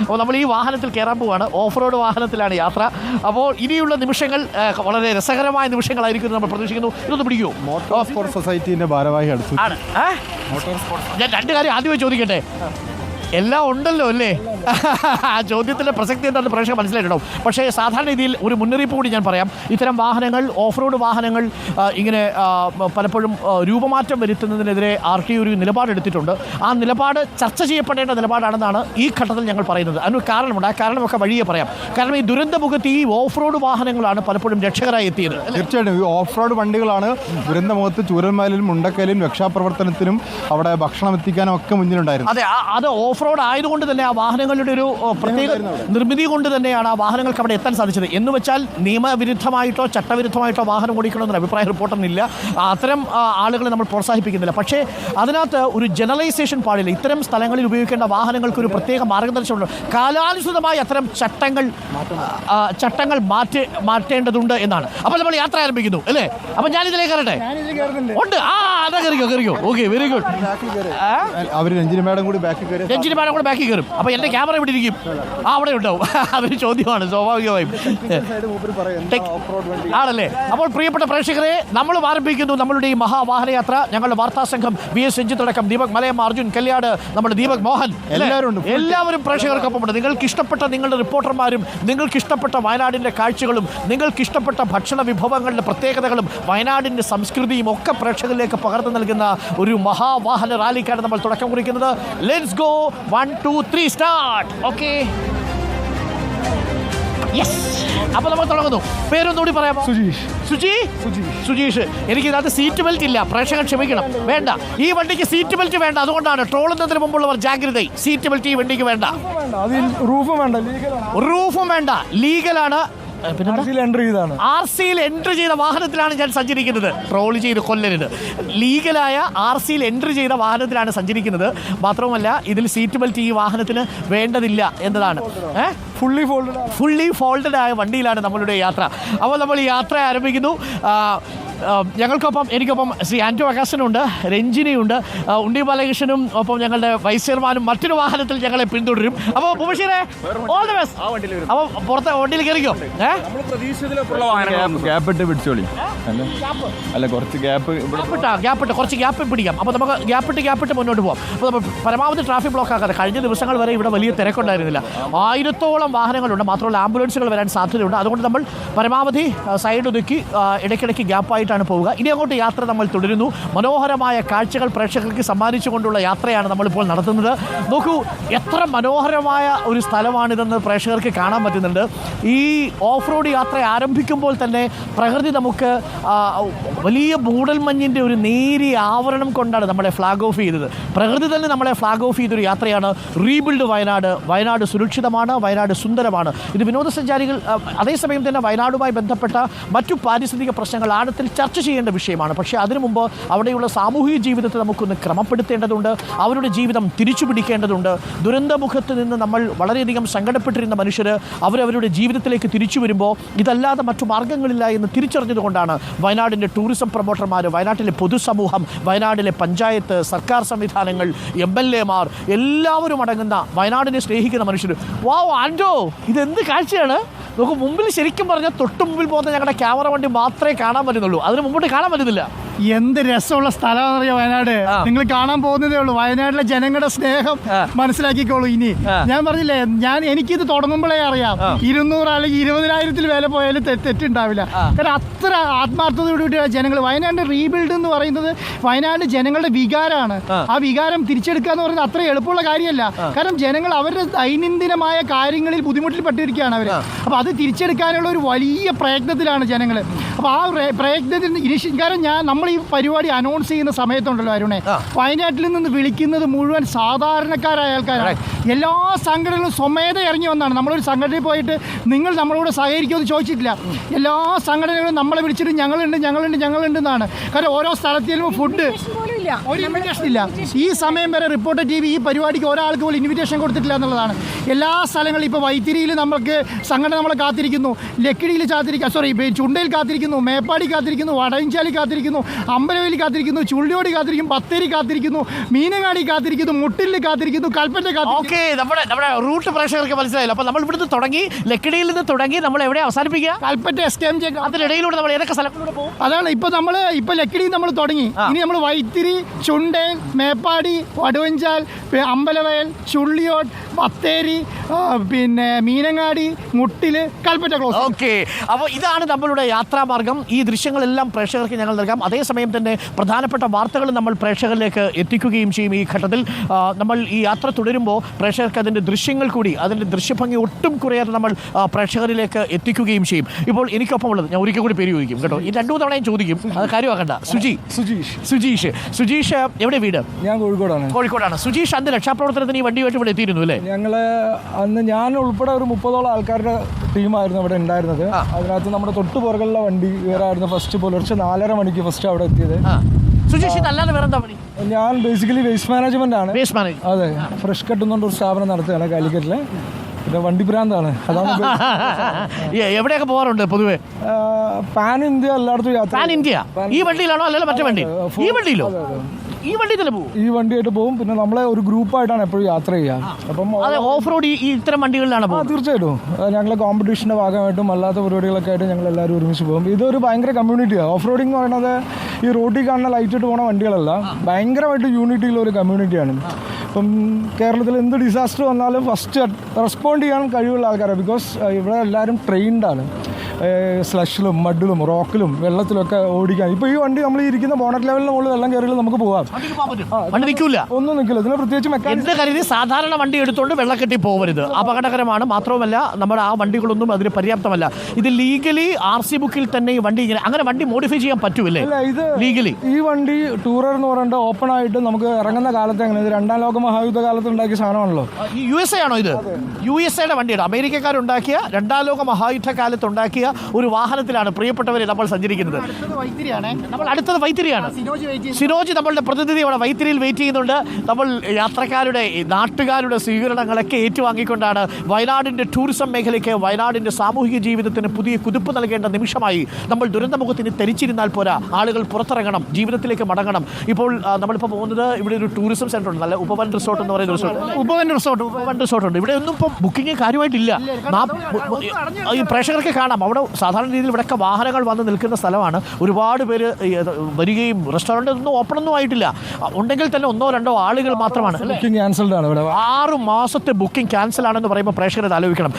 അപ്പോൾ നമ്മൾ ഈ വാഹനത്തിൽ കയറാൻ പോവാണ്. ഓഫ് റോഡ് വാഹനത്തിലാണ് യാത്ര. അപ്പോൾ ഇനിയുള്ള നിമിഷങ്ങൾ വളരെ രസകരമായ നിമിഷങ്ങളായിരിക്കും നമ്മൾ പ്രതീക്ഷിക്കുന്നു. ഇതൊന്ന് പിടിക്കുമോ മോട്ടോർ സ്പോർട്സ് സൊസൈറ്റിന്റെ ഭാരവാഹിയാണ് അടുത്ത് ആണ്. ഏ? ഞാൻ രണ്ട് കാര്യം ആദ്യമേ ചോദിക്കട്ടെ? എല്ലാം ഉണ്ടല്ലോ അല്ലേ? ആ ചോദ്യത്തിന്റെ പ്രസക്തി എന്താണെന്ന് പ്രേക്ഷകർ മനസ്സിലായിട്ടുണ്ടാവും. പക്ഷേ സാധാരണ രീതിയിൽ ഒരു മുന്നറിയിപ്പ് കൂടി ഞാൻ പറയാം. ഇത്തരം വാഹനങ്ങൾ ഓഫ് റോഡ് വാഹനങ്ങൾ ഇങ്ങനെ പലപ്പോഴും രൂപമാറ്റം വരുത്തുന്നതിനെതിരെ ആർ ടി ഒരു നിലപാടെടുത്തിട്ടുണ്ട് ആ നിലപാട് ചർച്ച ചെയ്യപ്പെടേണ്ട നിലപാടാണെന്നാണ് ഈ ഘട്ടത്തിൽ ഞങ്ങൾ പറയുന്നത്. അതിന് കാരണമുണ്ട്. ആ കാരണമൊക്കെ വഴിയെ പറയാം. കാരണം ഈ ദുരന്തമുഖത്ത് ഈ ഓഫ് റോഡ് വാഹനങ്ങളാണ് പലപ്പോഴും രക്ഷകരായി എത്തിയത്? തീർച്ചയായിട്ടും. ഈ ഓഫ് റോഡ് വണ്ടികളാണ് ദുരന്തമുഖത്ത് ചൂരന്മാരിലും മുണ്ടക്കലിലും രക്ഷാപ്രവർത്തനത്തിനും അവിടെ ഭക്ഷണം എത്തിക്കാനും ഒക്കെ മുന്നിലുണ്ടായിരുന്നു അതെ അത് ഓഫ് റോഡ് ആയതുകൊണ്ട് തന്നെ ആ വാഹനങ്ങളുടെ ഒരു പ്രത്യേക നിർമ്മിതി കൊണ്ട് തന്നെയാണ് ആ വാഹനങ്ങൾക്ക് അവിടെ എത്താൻ സാധിച്ചത്. എന്ന് വെച്ചാൽ നിയമവിരുദ്ധമായിട്ടോ ചട്ടവിരുദ്ധമായിട്ടോ വാഹനം ഓടിക്കണമെന്നൊരു അഭിപ്രായ റിപ്പോർട്ടൊന്നുമില്ല. അത്തരം ആളുകളെ നമ്മൾ പ്രോത്സാഹിപ്പിക്കുന്നില്ല. പക്ഷേ അതിനകത്ത് ഒരു ജനറലൈസേഷൻ പാടില്ല. ഇത്തരം സ്ഥലങ്ങളിൽ ഉപയോഗിക്കേണ്ട വാഹനങ്ങൾക്ക് ഒരു പ്രത്യേക മാർഗദർശനമുണ്ട്. കാലാനുസൃതമായി അത്തരം ചട്ടങ്ങൾ ചട്ടങ്ങൾ മാറ്റി മാറ്റേണ്ടതുണ്ട് എന്നാണ്. അപ്പോൾ നമ്മൾ യാത്ര ആരംഭിക്കുന്നു അല്ലേ? അപ്പം ഞാൻ ഇതിലേക്ക് കയറട്ടെ ഉണ്ട്. ആ അതാ കയറിക്കോ കയറിക്കോ. ഓക്കെ വെരി ഗുഡ് അവർ രഞ്ജിനി മാഡം കൂടി ബാക്കിൽ കയറി രഞ്ജിനി മാഡം കൂടെ ബാക്കി കയറും. അപ്പോൾ എന്റെ ക്യാമറ ഇവിടെ ഇരിക്കും? ആ അവിടെ ഉണ്ടാവും. അതൊരു ചോദ്യമാണ് സ്വാഭാവികമായും. ആണല്ലേ? അപ്പോൾ പ്രിയപ്പെട്ട പ്രേക്ഷകരെ നമ്മൾ ആരംഭിക്കുന്നു നമ്മളുടെ ഈ മഹാവാഹനയാത്ര. ഞങ്ങളുടെ വാർത്താ സംഘം വി എസ് രഞ്ജിത്തടക്കം ദീപക് മലയമ്മ അർജുൻ കല്യാട് നമ്മുടെ ദീപക് മോഹൻ. എല്ലാവരും എല്ലാവരും പ്രേക്ഷകർക്കൊപ്പം ഉണ്ട്. എല്ലാവരും പ്രേക്ഷകർക്കൊപ്പമുണ്ട്. നിങ്ങൾക്ക് ഇഷ്ടപ്പെട്ട നിങ്ങളുടെ റിപ്പോർട്ടർമാരും നിങ്ങൾക്ക് ഇഷ്ടപ്പെട്ട വയനാടിന്റെ കാഴ്ചകളും നിങ്ങൾക്ക് ഇഷ്ടപ്പെട്ട ഭക്ഷണ വിഭവങ്ങളുടെ പ്രത്യേകതകളും വയനാടിന്റെ സംസ്കൃതിയും ഒക്കെ പ്രേക്ഷകരിലേക്ക് പകർന്നു നൽകുന്ന ഒരു മഹാവാഹന റാലിക്കാണ് നമ്മൾ തുടക്കം കുറിക്കുന്നത്. Let's go one two three start okay yes അപ്പോൾ നമ്മൾ തുടങ്ങുന്നു. പേരൊന്നുകൂടി പറയാമോ? സുജീഷ്. സുജി? സുജീഷ്. എനിക്ക് ഇതിനകത്ത് സീറ്റ് ബെൽറ്റ് ഇല്ല. പ്രേക്ഷകർ ക്ഷമിക്കണം. വേണ്ട. ഈ വണ്ടിക്ക് സീറ്റ് ബെൽറ്റ് വേണ്ട. അതുകൊണ്ടാണ് ട്രോളുന്നതിന് മുമ്പുള്ളവർ ജാഗ്രത സീറ്റ് ബെൽറ്റ് ഈ വണ്ടിക്ക് വേണ്ട. റൂഫ് വേണ്ട. ലീഗലാണ്. ആർ സിയിൽ എൻട്രി ചെയ്ത വാഹനത്തിലാണ് ഞാൻ സഞ്ചരിക്കുന്നത്. ട്രോൾ ചെയ്ത് കൊല്ലരുത്. ലീഗലായ ആർ സിയിൽ എൻട്രി ചെയ്ത വാഹനത്തിലാണ് സഞ്ചരിക്കുന്നത്. മാത്രവുമല്ല ഇതിൽ സീറ്റ് ബെൽറ്റ് ഈ വാഹനത്തിന് വേണ്ടതില്ല എന്നതാണ്. ഏഹ് ഫുള്ളി ഫോൾഡഡ് ആണ്. ഫുള്ളി ഫോൾഡഡ് ആയ വണ്ടിയിലാണ് നമ്മളുടെ യാത്ര. അപ്പോൾ നമ്മൾ ഈ യാത്ര ആരംഭിക്കുന്നു. ഞങ്ങൾക്കൊപ്പം എനിക്കൊപ്പം ശ്രീ ആന്റോ അഗാസനുണ്ട് രഞ്ജിനിയുണ്ട്. ഉണ്ണി ബാലകൃഷ്ണനും ഒപ്പം ഞങ്ങളുടെ വൈസ് ചെയർമാനും മറ്റൊരു വാഹനത്തിൽ ഞങ്ങളെ പിന്തുടരും. അപ്പോൾ ഉപശീരെ ഓൾ ദ ബെസ്റ്റ് അപ്പോൾ പുറത്തെ വണ്ടിയിൽ കയറിക്കോ? ഏഹ് പിടിച്ചോളി. അല്ല? അല്ല കുറച്ച് ഗ്യാപ്പ് ഗ്യാപ്പിട്ട ഗ്യാപ്പിട്ട് കുറച്ച് ഗ്യാപ്പ് പിടിക്കാം. അപ്പോൾ നമുക്ക് ഗ്യാപ്പിട്ട് ഗ്യാപ്പിട്ട് മുന്നോട്ട് പോകാം അപ്പോൾ നമ്മൾ പരമാവധി ട്രാഫിക് ബ്ലോക്ക് ആക്കാതെ കഴിഞ്ഞ ദിവസങ്ങൾ വരെ ഇവിടെ വലിയ തിരക്കുണ്ടായിരുന്നില്ല. ആയിരത്തോളം വാഹനങ്ങളുണ്ട്. മാത്രമല്ല ആംബുലൻസുകൾ വരാൻ സാധ്യതയുണ്ട്. അതുകൊണ്ട് നമ്മൾ പരമാവധി സൈഡ് ഒതുക്കി ഇടയ്ക്കിടയ്ക്ക് ഗ്യാപ്പായിട്ടാണ് പോവുക. ഇനി അങ്ങോട്ട് യാത്ര നമ്മൾ തുടരുന്നു. മനോഹരമായ കാഴ്ചകൾ പ്രേക്ഷകർക്ക് സമ്മാനിച്ചുകൊണ്ടുള്ള യാത്രയാണ് നമ്മളിപ്പോൾ നടത്തുന്നത്. നോക്കൂ എത്ര മനോഹരമായ ഒരു സ്ഥലമാണിതെന്ന് പ്രേക്ഷകർക്ക് കാണാൻ പറ്റുന്നുണ്ട്. ഈ ഓഫ് റോഡ് യാത്ര ആരംഭിക്കുമ്പോൾ തന്നെ പ്രകൃതി നമുക്ക് വലിയ മൂടൽമഞ്ഞിന്റെ ഒരു നേരിയ ആവരണം കൊണ്ടാണ് നമ്മളെ ഫ്ലാഗ് ഓഫ് ചെയ്തത്. പ്രകൃതി തന്നെ നമ്മളെ ഫ്ലാഗ് ഓഫ് ചെയ്തൊരു യാത്രയാണ് റീബിൽഡ് വയനാട്. വയനാട് സുരക്ഷിതമാണ് വയനാട് സുന്ദരമാണ്. ഇത് വിനോദസഞ്ചാരികൾ അതേസമയം തന്നെ വയനാടുമായി ബന്ധപ്പെട്ട മറ്റു പാരിസ്ഥിതിക പ്രശ്നങ്ങൾ ആഴത്തിൽ ചർച്ച ചെയ്യേണ്ട വിഷയമാണ്. പക്ഷേ അതിനു മുമ്പ് അവിടെയുള്ള സാമൂഹിക ജീവിതത്തെ നമുക്കൊന്ന് ക്രമപ്പെടുത്തേണ്ടതുണ്ട്. അവരുടെ ജീവിതം തിരിച്ചു പിടിക്കേണ്ടതുണ്ട് ദുരന്തമുഖത്ത് നിന്ന് നമ്മൾ വളരെയധികം സങ്കടപ്പെട്ടിരുന്ന മനുഷ്യർ അവരവരുടെ ജീവിതത്തിലേക്ക് തിരിച്ചു വരുമ്പോൾ ഇതല്ലാതെ മറ്റു മാർഗങ്ങളില്ല എന്ന് തിരിച്ചറിഞ്ഞതുകൊണ്ടാണ് വയനാടിന്റെ ടൂറിസം പ്രൊമോട്ടർമാർ വയനാട്ടിലെ പൊതുസമൂഹം വയനാടിലെ പഞ്ചായത്ത് സർക്കാർ സംവിധാനങ്ങൾ എം എൽ എമാർ എല്ലാവരും അടങ്ങുന്ന വയനാടിനെ സ്നേഹിക്കുന്ന മനുഷ്യർ വാ ആൻഡോ ഇതെന്ത് കാഴ്ചയാണ്? നമുക്ക് മുമ്പിൽ ശരിക്കും പറഞ്ഞാൽ തൊട്ട് മുമ്പിൽ പോകുന്ന ഞങ്ങളുടെ ക്യാമറ വണ്ടി മാത്രമേ കാണാൻ പറ്റുന്നുള്ളൂ. അതിന് മുമ്പോട്ട് കാണാൻ പറ്റുന്നില്ല. എന്ത് രസമുള്ള സ്ഥലമാണെന്ന് അറിയാം വയനാട് നിങ്ങൾ കാണാൻ പോകുന്നതേ ഉള്ളൂ. വയനാട്ടിലെ ജനങ്ങളുടെ സ്നേഹം മനസ്സിലാക്കിക്കോളൂ ഇനി. ഞാൻ പറഞ്ഞില്ലേ ഞാൻ എനിക്കിത് തുടങ്ങുമ്പോഴേ അറിയാം. ഇരുന്നൂറ് അല്ലെങ്കിൽ ഇരുപതിനായിരത്തിൽ വില പോയാലും തെറ്റുണ്ടാവില്ല. കാരണം അത്ര ആത്മാർത്ഥതയോടുകൂടിയാണ് ജനങ്ങൾ വയനാട് റീബിൽഡ് എന്ന് പറയുന്നത് വയനാട് ജനങ്ങളുടെ വികാരമാണ്. ആ. ആ വികാരം തിരിച്ചെടുക്കുക എന്ന് പറയുന്നത് അത്ര എളുപ്പമുള്ള കാര്യമല്ല. കാരണം ജനങ്ങൾ അവരുടെ ദൈനംദിനമായ കാര്യങ്ങളിൽ ബുദ്ധിമുട്ടിൽ പെട്ടിരിക്കുകയാണ് അവർ അപ്പോൾ അത് തിരിച്ചെടുക്കാനുള്ള ഒരു വലിയ പ്രയത്നത്തിലാണ് ജനങ്ങൾ അപ്പോൾ ആ പ്രയത്നത്തിൽ പ്രയത്നത്തിന് ഇനിഷ്യ കാരണം ഞാൻ നമ്മൾ ഈ പരിപാടി അനൗൺസ് ചെയ്യുന്ന സമയത്തുണ്ടല്ലോ അരുണെ. വയനാട്ടിൽ നിന്ന് വിളിക്കുന്നത് മുഴുവൻ സാധാരണക്കാരായ ആൾക്കാരാണ്. എല്ലാ സംഘടനകളും സ്വമേധ ഇറങ്ങി വന്നാണ്. നമ്മളൊരു സംഘടനയിൽ പോയിട്ട് നിങ്ങൾ നമ്മളോട് സഹകരിക്കുമെന്ന് ചോദിച്ചിട്ടില്ല. എല്ലാ സംഘടനകളും നമ്മളെ വിളിച്ചിട്ട് ഞങ്ങളുണ്ട് ഞങ്ങളുണ്ട് ഞങ്ങളുണ്ട് എന്നാണ്. കാരണം ഓരോ സ്ഥലത്തിലും ഫുഡ് ഇല്ല. ഒരു ഇൻവിറ്റേഷൻ ഇല്ല. ഈ സമയം വരെ റിപ്പോർട്ടർ ടി വി ഈ പരിപാടിക്ക് ഒരാൾക്ക് പോലും ഇൻവിറ്റേഷൻ കൊടുത്തിട്ടില്ല എന്നുള്ളതാണ്. എല്ലാ സ്ഥലങ്ങളിലും ഇപ്പോൾ വൈത്തിരിയിൽ നമ്മൾക്ക് സംഘടന നമ്മളെ കാത്തിരിക്കുന്നു. ലക്കിടിയിൽ കാത്തിരിക്കുക സോറി ചുണ്ടയിൽ കാത്തിരിക്കുന്നു മേപ്പാടി കാത്തിരിക്കുന്നു വടയഞ്ചാലി കാത്തിരിക്കുന്നു അമ്പലവേലി കാത്തിരിക്കുന്നു ചുള്ളിയോടി കാത്തിരിക്കുന്നു ബത്തേരി കാത്തിരിക്കുന്നു മീനങ്ങാടി കാത്തിരിക്കുന്നു മുട്ടിലിൽ കാത്തിരിക്കുന്നു കൽപ്പറ്റ ഓക്കെ നമ്മുടെ നമ്മുടെ റൂട്ട് പ്രേക്ഷകർക്ക് മനസ്സിലായില്ല. അപ്പോൾ നമ്മൾ ഇവിടുന്ന് തുടങ്ങി ലക്കിടിയിൽ നിന്ന് തുടങ്ങി നമ്മൾ എവിടെ അവസാനിപ്പിക്കുക? Kalpetta S K M J അതിനിടയിലൂടെ നമ്മൾ ഏതൊക്കെ സ്ഥലങ്ങളിലൂടെ പോകും? അതാണ് ഇപ്പോൾ നമ്മൾ ഇപ്പോൾ ലക്കിടിയിൽ നമ്മൾ തുടങ്ങി. ഇനി നമ്മൾ വൈത്തിരി ചുണ്ടേൻ മേപ്പാടി വടുവഞ്ചാൽ അമ്പലവയൽ ചുള്ളിയോട് ബത്തേരി പിന്നെ മീനങ്ങാടി മുട്ടിൽ കൽപ്പറ്റ ക്ലോസ് ഓക്കെ. അപ്പോൾ ഇതാണ് നമ്മളുടെ യാത്രാമാർഗം. ഈ ദൃശ്യങ്ങളെല്ലാം പ്രേക്ഷകർക്ക് ഞങ്ങൾ നൽകാം. അതേസമയം തന്നെ പ്രധാനപ്പെട്ട വാർത്തകൾ നമ്മൾ പ്രേക്ഷകരിലേക്ക് എത്തിക്കുകയും ചെയ്യും ഈ ഘട്ടത്തിൽ. നമ്മൾ ഈ യാത്ര തുടരുമ്പോൾ പ്രേക്ഷകർക്ക് അതിന്റെ ദൃശ്യങ്ങൾ കൂടി അതിന്റെ ദൃശ്യഭംഗി ഒട്ടും കുറയാതെ നമ്മൾ പ്രേക്ഷകരിലേക്ക് എത്തിക്കുകയും ചെയ്യും. ഇപ്പോൾ എനിക്കൊപ്പം ഉള്ളത് ഞാൻ ഒരിക്കൽ കൂടി പേര് ചോദിക്കും കേട്ടോ. ഈ രണ്ടു തവണയും ചോദിക്കും. അത് കാര്യമാക്കണ്ട. സുജി. സുജീഷ്. സുജീഷ്. സുജീഷ് എവിടെ വീട്? ഞാൻ കോഴിക്കോടാണ്. കോഴിക്കോടാണ്. സുജീഷ് അന്ന് രക്ഷാപ്രവർത്തനത്തിന് ഈ വണ്ടിയുമായിട്ട് ഇവിടെ എത്തിയിരുന്നു അല്ലേ? ഞങ്ങൾ അന്ന് ഞാൻ ഉൾപ്പെടെ ഒരു മുപ്പതോളം ആൾക്കാരുടെ ടീമായിരുന്നു അവിടെ ഉണ്ടായിരുന്നത്. അതിനകത്ത് നമ്മുടെ തൊട്ടു പുറകുള്ള വണ്ടി വേറായിരുന്നു ഫസ്റ്റ് പുലർച്ചെ നാലര മണിക്ക് ഫസ്റ്റ് അവിടെ എത്തിയത്. ഞാൻ ബേസിക്കലി വേസ്റ്റ് മാനേജ്മെന്റ് ആണ്. അതെ. ഫ്രഷ് കട്ട് എന്നുകൊണ്ട് ഒരു സ്ഥാപനം നടത്തുകയാണ് കാലിക്കറ്റിൽ. പിന്നെ വണ്ടി ഭ്രാന്താണ്. അതാണ് എവിടെയൊക്കെ പോകാറുണ്ട് പൊതുവേ? പാൻ ഇന്ത്യ എല്ലായിടത്തും യാത്ര. Pan India. ഈ വണ്ടിയിലാണോ അല്ലെങ്കിൽ മറ്റേ വണ്ടി? ഈ വണ്ടിയിലോ? ഈ വണ്ടി തന്നെ പോകും ഈ വണ്ടിയായിട്ട് പോകും പിന്നെ നമ്മളെ ഒരു ഗ്രൂപ്പായിട്ടാണ് എപ്പോഴും യാത്ര ചെയ്യുക. അപ്പം ഓഫ് റോഡ് ഈ ഇത്തരം വണ്ടികളിലാണ് ആ തീർച്ചയായിട്ടും. ഞങ്ങളെ കോമ്പറ്റീഷന്റെ ഭാഗമായിട്ടും അല്ലാത്ത പരിപാടികളൊക്കെ ആയിട്ട് ഞങ്ങൾ എല്ലാവരും ഒരുമിച്ച് പോകും. ഇതൊരു ഭയങ്കര കമ്മ്യൂണിറ്റിയാണ് ഓഫ് റോഡിംഗ് എന്ന് പറയുന്നത് ഈ റോഡിൽ കാണുന്ന ലൈറ്റ് ഇട്ട് പോകുന്ന വണ്ടികളല്ല ഭയങ്കരമായിട്ട് യൂണിറ്റിയുള്ള ഒരു കമ്മ്യൂണിറ്റിയാണ് ഇപ്പം കേരളത്തിൽ എന്ത് ഡിസാസ്റ്റർ വന്നാലും ഫസ്റ്റ് റെസ്പോണ്ട് ചെയ്യാൻ കഴിവുള്ള ആൾക്കാരാണ് ബിക്കോസ് ഇവിടെ എല്ലാവരും ട്രെയിൻഡാണ് സ്ലഷിലും മഡിലും റോക്കിലും വെള്ളത്തിലൊക്കെ ഓടിക്കാൻ. ഇപ്പോൾ ഈ വണ്ടി നമ്മൾ ഇരിക്കുന്ന ബോണറ്റ് ലെവലിന് മുകളിൽ വെള്ളം കയറിയാൽ നമുക്ക് പോകാം വണ്ടി നിൽക്കില്ല ഒന്നും നിൽക്കില്ല. ഇതിന് പ്രത്യേകിച്ച് മെക്കാനിക്സ് കരുതി സാധാരണ വണ്ടി എടുത്തുകൊണ്ട് വെള്ളക്കെട്ടി പോകരുത് അപകടകരമാണ്. മാത്രവുമല്ല നമ്മുടെ ആ വണ്ടികളൊന്നും അതിന് പര്യാപ്തമല്ല. ഇത് ലീഗലി ആർ സി ബുക്കിൽ തന്നെ ഈ വണ്ടി ഇങ്ങനെ അങ്ങനെ വണ്ടി മോഡിഫൈ ചെയ്യാൻ പറ്റുമല്ലേ ഇല്ല ഇത് ലീഗലി ഈ വണ്ടി ടൂറർ എന്ന് പറയുന്നത് ഓപ്പൺ ആയിട്ട് നമുക്ക് ഇറങ്ങുന്ന കാലത്ത് എങ്ങനെ? ഇത് രണ്ടാം ലോക മഹായുദ്ധ കാലത്ത് ഉണ്ടാക്കിയ സാധനമാണല്ലോ. യു എസ് എ ആണോ ഇത്? യു എസ് എയുടെ വണ്ടിയാണ്. അമേരിക്കക്കാരുണ്ടാക്കിയ രണ്ടാം ലോക മഹായുദ്ധ കാലത്ത് ഉണ്ടാക്കിയ ഒരു വാഹനത്തിലാണ് പ്രിയപ്പെട്ടവരെ നമ്മൾ സഞ്ചരിക്കുന്നത്. നമ്മൾ അടുത്തത് വൈത്തിരിയാണ്. സിനോജ് നമ്മളുടെ പ്രതിനിധി അവിടെ വൈത്തിരിയിൽ വെയിറ്റ് ചെയ്യുന്നുണ്ട്. നമ്മൾ യാത്രക്കാരുടെ നാട്ടുകാരുടെ സ്വീകരണങ്ങളൊക്കെ ഏറ്റുവാങ്ങിക്കൊണ്ടാണ് വയനാടിന്റെ ടൂറിസം മേഖലയ്ക്ക് വയനാടിന്റെ സാമൂഹിക ജീവിതത്തിന് പുതിയ കുതിപ്പ് നൽകേണ്ട നിമിഷമായി നമ്മൾ ദുരന്തമുഖത്തിന് തെരിച്ചിരുന്നാൽ പോരാ. ആളുകൾ പുറത്തിറങ്ങണം ജീവിതത്തിലേക്ക് മടങ്ങണം. ഇപ്പോൾ നമ്മളിപ്പോൾ പോകുന്നത് ഇവിടെ ഒരു ടൂറിസം സെന്റർ ഉണ്ട്. നല്ല ഉപവൻ റിസോർട്ട് എന്ന് പറയുന്ന resort Upavan resort Upavan resort ഉണ്ട്. ഇവിടെ ഒന്നും ഇപ്പം ബുക്കിംഗ് കാര്യമായിട്ടില്ല ഈ പ്രേക്ഷകർക്ക് കാണാം. അവിടെ സാധാരണ രീതിയിൽ ഇവിടെയൊക്കെ വാഹനങ്ങൾ വന്ന് നിൽക്കുന്ന സ്ഥലമാണ്. ഒരുപാട് പേര് വരികയും റെസ്റ്റോറന്റ് ഒന്നും ഓപ്പൺ ഒന്നും ആയിട്ടില്ല ഉണ്ടെങ്കിൽ തന്നെ ഒന്നോ രണ്ടോ ആളുകൾ മാത്രമാണ് ബുക്കിംഗ് ക്യാൻസൽഡ് ആണ് ഇവിടെ. ആറ് മാസത്തെ ബുക്കിംഗ് ക്യാൻസൽ ആണെന്ന് പറയുമ്പോൾ പ്രേക്ഷകരെ ആലോചിക്കണം.